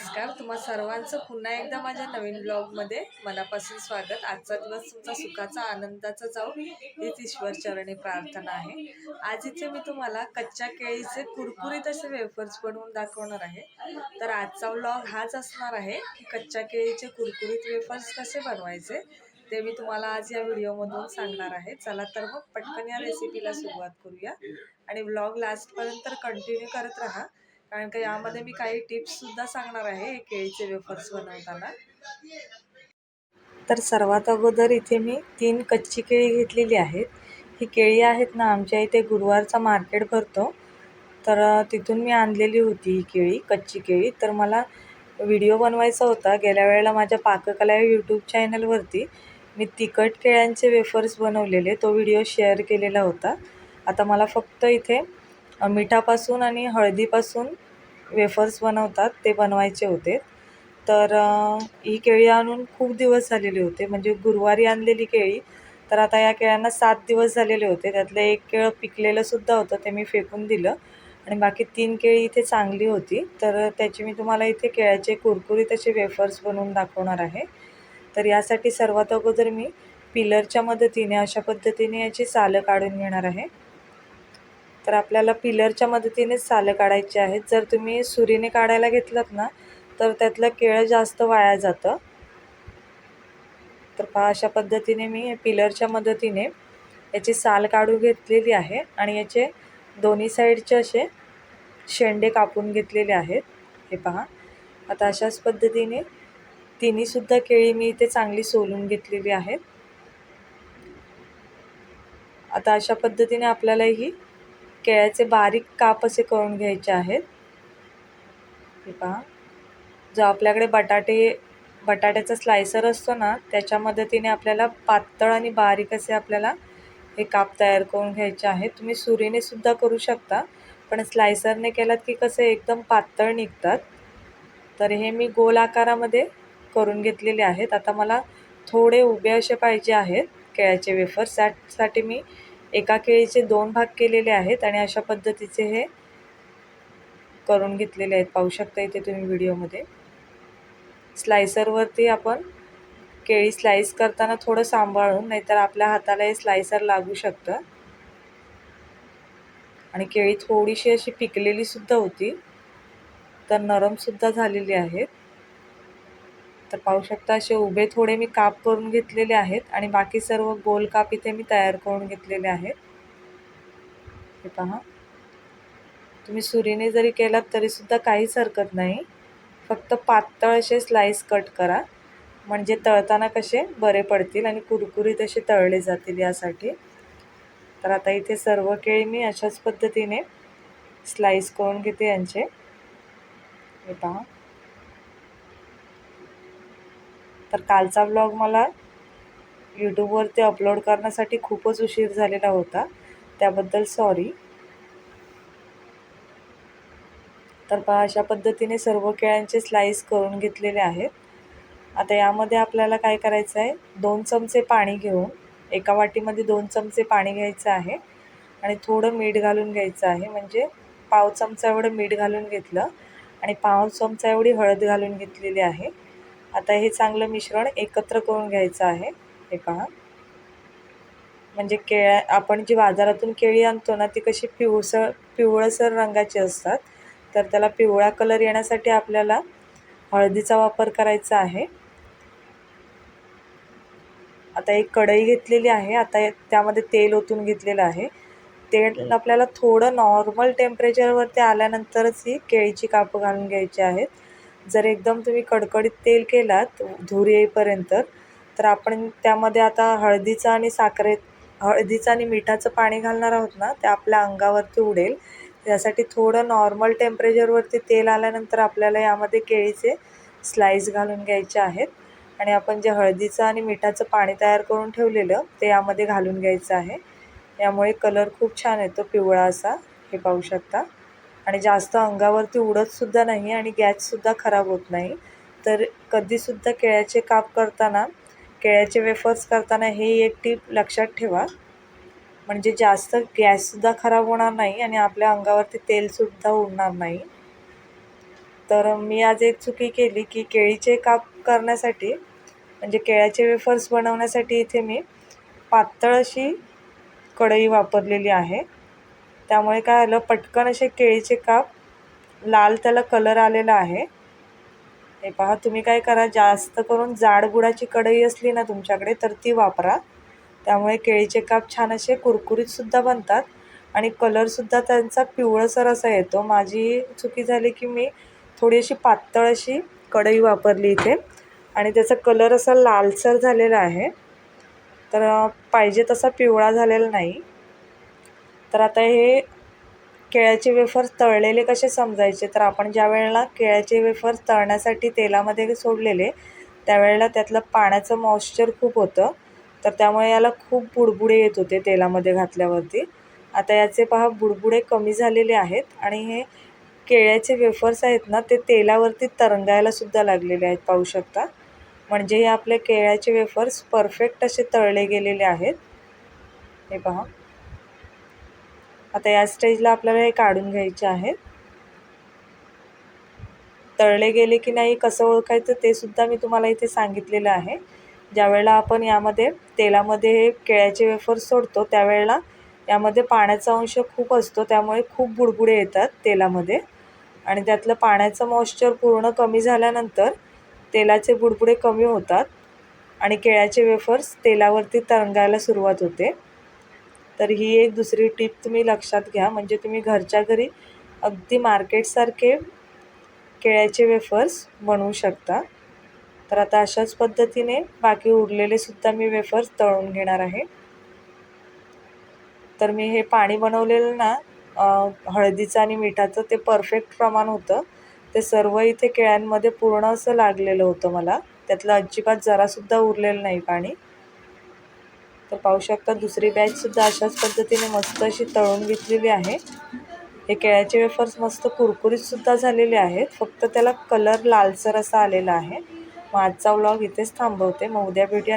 नमस्कार. तुम्हा सर्वांचं पुन्हा एकदा माझ्या नवीन ब्लॉगमध्ये मनापासून स्वागत. आजचा दिवस तुमचा सुखाचा आनंदाचा जाऊ हीच ईश्वरचरणी प्रार्थना आहे. आज इथे मी तुम्हाला कच्च्या केळीचे कुरकुरीत असे वेफर्स बनवून दाखवणार आहे. तर आजचा ब्लॉग हाच असणार आहे की कच्च्या केळीचे कुरकुरीत वेफर्स कसे बनवायचे ते मी तुम्हाला आज या व्हिडिओमधून सांगणार आहे. चला तर मग पटकन या रेसिपीला सुरुवात करूया. आणि ब्लॉग लास्टपर्यंत कंटिन्यू करत राहा. कारण का यामध्ये मी काही टिप्स सुद्धा सांगणार आहे हे केळीचे वेफर्स बनवताना. तर सर्वात अगोदर इथे मी तीन कच्ची केळी घेतलेली आहेत. ही केळी आहेत ना आमच्या इथे गुरुवारचा मार्केट भरतो. तर तिथून मी आणलेली होती ही केळी कच्ची केळी. तर मला व्हिडिओ बनवायचा होता. गेल्या वेळेला माझ्या पाककला यूट्यूब चॅनलवरती मी तिखट केळ्यांचे वेफर्स बनवलेले. तो व्हिडिओ शेअर केलेला होता. आता मला फक्त इथे मिठापासून आणि हळदीपासून वेफर्स बनवतात ते बनवायचे होते. तर ही केळी आणून खूप दिवस झालेले होते. म्हणजे गुरुवारी आणलेली केळी तर आता या केळ्यांना सात दिवस झालेले होते. त्यातलं एक केळं पिकलेलंसुद्धा होतं ते मी फेकून दिलं. आणि बाकी तीन केळी इथे चांगली होती. तर त्याची मी तुम्हाला इथे केळ्याचे कुरकुरीत असे वेफर्स बनवून दाखवणार आहे. तर यासाठी सर्वात अगोदर मी पिलरच्या मदतीने अशा पद्धतीने याची सालं काढून घेणार आहे. तर आपल्याला पिलरच्या मदतीनेच सालं काढायची आहेत. जर तुम्ही सुरीने काढायला घेतलात ना तर त्यातलं केळं जास्त वाया जातं. तर पहा अशा पद्धतीने मी पिलरच्या मदतीने याची साल काढून घेतलेली आहे आणि याचे दोन्ही साईडचे असे शेंडे कापून घेतलेले आहेत. हे पहा आता अशाच पद्धतीने तिन्हीसुद्धा केळी मी इथे चांगली सोलून घेतलेली आहेत. आता अशा पद्धतीने आपल्याला ही केळ्याचे बारीक काप असे करून घ्यायचे आहेत. हे पहा. जो आपल्याकडे बटाटे बटाट्याचा स्लायसर असतो ना त्याच्या मदतीने आपल्याला पातळ आणि बारीक असे आपल्याला हे काप तयार करून घ्यायचे आहेत. तुम्ही सुरीने सुद्धा करू शकता पण स्लायसरने केलात की कसे एकदम पातळ निघतात. तर हे मी गोल आकारामध्ये करून घेतलेले आहेत. आता मला थोडे उभे असे पाहिजे आहेत केळ्याचे वेफर्स त्यासाठी मी एका केळीचे दोन भाग केलेले आहेत आणि अशा पद्धतीचे हे करून घेतलेले आहेत. पाहू शकता इथे तुम्ही व्हिडिओमध्ये. स्लायसरवरती आपण केळी स्लाईस करताना थोडं सांभाळून नाहीतर आपल्या हाताला हे स्लायसर लागू शकतं. आणि केळी थोडीशी अशी पिकलेली सुद्धा होती. तर नरमसुद्धा झालेली आहेत. तर पाहू शकता असे उभे थोडे मी काप करून घेतलेले आहेत आणि बाकी सर्व गोल काप इथे मी तयार करून घेतलेले आहेत. हे पहा. तुम्ही सुरीने जरी केलात तरीसुद्धा काहीच हरकत नाही. फक्त पातळ असे स्लाईस कट करा. म्हणजे तळताना कसे बरे पडतील आणि कुरकुरीत असे तळले जातील यासाठी. तर आता इथे सर्व केळी मी अशाच पद्धतीने स्लाईस करून घेते यांचे. हे पहा. तर कालचा ब्लॉग मला यूट्यूबवरती अपलोड करण्यासाठी खूपच उशीर झालेला होता. त्याबद्दल सॉरी तर पहा अशा पद्धतीने सर्व केळ्यांचे स्लाईस करून घेतलेले आहेत. आता यामध्ये आपल्याला काय करायचं आहे? दोन चमचे पाणी घेऊन एका वाटीमध्ये दोन चमचे पाणी घ्यायचं आहे आणि थोडं मीठ घालून घ्यायचं आहे. म्हणजे पाव चमचा एवढं मीठ घालून घेतलं आणि पाव चमचा एवढी हळद घालून घेतलेली आहे. आता हे चांगलं मिश्रण एकत्र करून घ्यायचं आहे. हे पहा. म्हणजे केळ्या आपण जी बाजारातून केळी आणतो ना ती कशी पिवळसर पिवळसर रंगाची असतात. तर त्याला पिवळा कलर येण्यासाठी आपल्याला हळदीचा वापर करायचा आहे. आता एक कढई घेतलेली आहे. आता त्यामध्ये तेल ओतून घेतलेलं आहे. तेल आपल्याला थोडं नॉर्मल टेम्परेचरवरती आल्यानंतरच ही केळीची कापं घालून घ्यायची आहेत. जर एकदम तुम्ही कडकडीत तेल केलात धूर येईपर्यंत तर आपण त्यामध्ये आता हळदीचं आणि साखरे हळदीचं आणि मिठाचं पाणी घालणार आहोत ना ते आपल्या अंगावरती उडेल. त्यासाठी थोडं नॉर्मल टेम्परेचरवरती तेल आल्यानंतर आपल्याला यामध्ये केळीचे स्लाईस घालून घ्यायचे आहेत. आणि आपण जे हळदीचं आणि मिठाचं पाणी तयार करून ठेवलेलं ते यामध्ये घालून घ्यायचं आहे. यामुळे कलर खूप छान येतो पिवळा असा हे पाहू शकता. आणि जास्त अंगावरती उडतसुद्धा नाही आणि गॅससुद्धा खराब होत नाही. तर कधीसुद्धा केळ्याचे काप करताना केळ्याचे वेफर्स करताना हे एक टीप लक्षात ठेवा. म्हणजे जास्त गॅससुद्धा खराब होणार नाही आणि आपल्या अंगावरती तेलसुद्धा उडणार नाही. तर मी आज एक चुकी केली की केळीचे काप करण्यासाठी म्हणजे केळ्याचे वेफर्स बनवण्यासाठी इथे मी पातळ अशी कढई वापरलेली आहे. त्यामुळे काय आलं पटकन असे केळीचे काप लाल त्याला कलर आलेला आहे. हे पहा तुम्ही काय करा जास्त करून जाडबुडाची कढई असली ना तुमच्याकडे तर ती वापरा. त्यामुळे केळीचे काप छान असे कुरकुरीतसुद्धा बनतात आणि कलरसुद्धा त्यांचा पिवळसर असा येतो. माझी चुकी झाली की मी थोडी अशी पातळ अशी कढई वापरली इथे आणि त्याचा कलर असा लालसर झालेला आहे. तर पाहिजे तसा पिवळा झालेला नाही. तर आता हे केळ्याचे वेफर्स तळलेले कसे समजायचे? तर आपण ज्या वेळेला केळ्याचे वेफर्स तळण्यासाठी तेलामध्ये सोडलेले त्यावेळेला त्यातलं पाण्याचं मॉइश्चर खूप होतं. तर त्यामुळे याला खूप बुडबुडे येत होते तेलामध्ये घातल्यावरती. आता याचे पहा बुडबुडे कमी झालेले आहेत आणि हे केळ्याचे वेफर्स आहेत ना ते तेलावरती तरंगायला सुद्धा लागलेले आहेत पाहू शकता. म्हणजे हे आपले केळ्याचे वेफर्स परफेक्ट असे तळले गेलेले आहेत. हे पहा. आता या स्टेजला आपल्याला हे काढून घ्यायचे आहेत. तळले गेले की नाही कसं ओळखायचं ते सुद्धा मी तुम्हाला इथे सांगितलेलं आहे. ज्यावेळेला आपण यामध्ये तेलामध्ये हे केळ्याचे वेफर्स सोडतो त्यावेळेला यामध्ये पाण्याचा अंश खूप असतो त्यामुळे खूप बुडबुडे येतात तेलामध्ये. आणि त्यातलं पाण्याचं मॉइश्चर पूर्ण कमी झाल्यानंतर तेलाचे बुडबुडे कमी होतात आणि केळ्याचे वेफर्स तेलावरती तरंगायला सुरुवात होते. तर ही एक दुसरी टीप तुम्ही लक्षात घ्या. म्हणजे तुम्ही घरच्या घरी अगदी मार्केटसारखे केळ्याचे वेफर्स बनवू शकता. तर आता अशाच पद्धतीने बाकी उरलेले सुद्धा मी वेफर्स तळून घेणार आहे. तर मी हे पाणी बनवलेलं ना हळदीचं आणि मिठाचं ते परफेक्ट प्रमाण होतं. ते सर्व इथे केळ्यांमध्ये पूर्ण असं लागलेलं होतं मला. त्यातलं अजिबात जरासुद्धा उरलेलं नाही पाणी. तर पाहू शकता दुसरी बॅचसुद्धा अशाच पद्धतीने मस्त अशी तळून घेतलेली आहे. हे केळ्याचे वेफर्स मस्त कुरकुरीतसुद्धा झालेले आहेत. फक्त त्याला कलर लालसर असा आलेला आहे. मग आजचा व्लॉग इथेच थांबवते. मग उद्या भेटूया